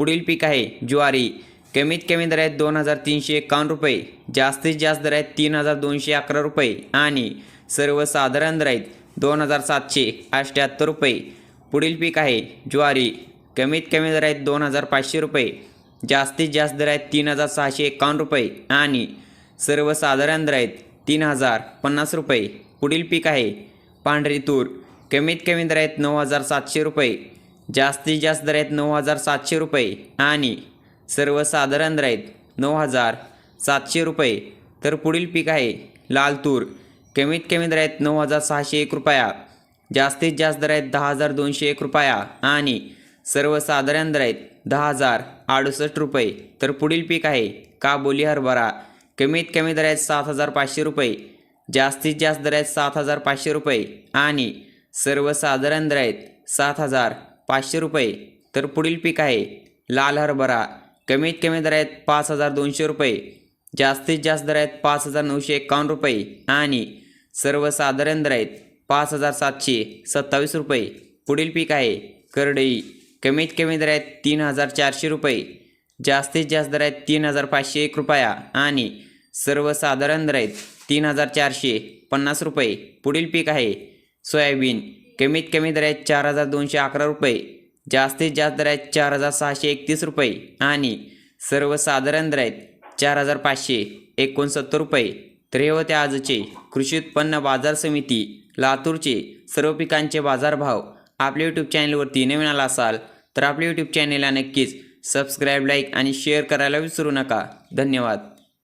पुढील पीक आहे ज्वारी. कमीत कमी दर आहेत दोन हजार तीनशे एकावन्न रुपये जास्तीत जास्त दर आहेत तीन हजार दोनशे अकरा रुपये आणि सर्वसाधारण दर आहेत दोन हजार सातशे अठ्ठ्याहत्तर रुपये. पुढील पीक आहे ज्वारी. कमीत कमी दर आहेत दोन हजार पाचशे रुपये जास्तीत जास्त दर आहेत तीन हजार सहाशे एकावन्न रुपये आणि सर्वसाधारण दर आहेत तीन हजार पन्नास रुपये. पुढील पीक आहे पांढरी तूर. कमीत कमी दर आहेत नऊ हजार सातशे रुपये जास्तीत जास्त दर आहेत नऊ हजार सातशे रुपये. आणि सर्वसाधारण दर आहेत नऊ हजार सातशे रुपये. तर पुढील पीक आहे लाल तूर कमीत कमी दर आहेत नऊ हजार सहाशे एक रुपया. जास्तीत जास्त दर आहेत दहा हजार दोनशे एक रुपया. आणि सर्वसाधारण दर आहेत दहा हजार अडुसष्ट रुपये. तर पुढील पीक आहे काबोली हरभरा. कमीत कमी दर आहेत सात हजार पाचशे रुपये. जास्तीत जास्त दर आहेत सात हजार पाचशे रुपये. आणि सर्वसाधारण दर आहेत सात हजार पाचशे रुपये. तर पुढील पीक आहे. लाल हरभरा. कमीत कमी दर आहेत पाच हजार दोनशे रुपये. जास्तीत जास्त दर आहेत पाच हजार नऊशे एकावन्न रुपये. आणि सर्वसाधारण दर आहेत पाच हजार सातशे सत्तावीस रुपये. पुढील पीक आहे. करडई. कमीत कमी दर आहेत तीन हजार चारशे रुपये. जास्तीत जास्त दर आहेत तीन हजार पाचशे एक रुपया. आणि सर्वसाधारण दर आहेत तीन हजार चारशे पन्नास रुपये. पुढील पीक आहे. सोयाबीन. कमीत कमी दर आहेत चार हजार दोनशे अकरा रुपये जास्तीत जास्त दर आहेत चार हजार सहाशे एकतीस रुपये आणि सर्वसाधारण दर आहेत चार हजार पाचशे एकोणसत्तर रुपये. तर हे होते आजचे कृषी उत्पन्न बाजार समिती लातूरचे सर्व पिकांचे बाजारभाव. आपल्या यूट्यूब चॅनलवरती नवीन आला असाल तर आपल्या यूट्यूब चॅनलला नक्कीच सबस्क्राईब लाईक आणि शेअर करायला विसरू नका. धन्यवाद.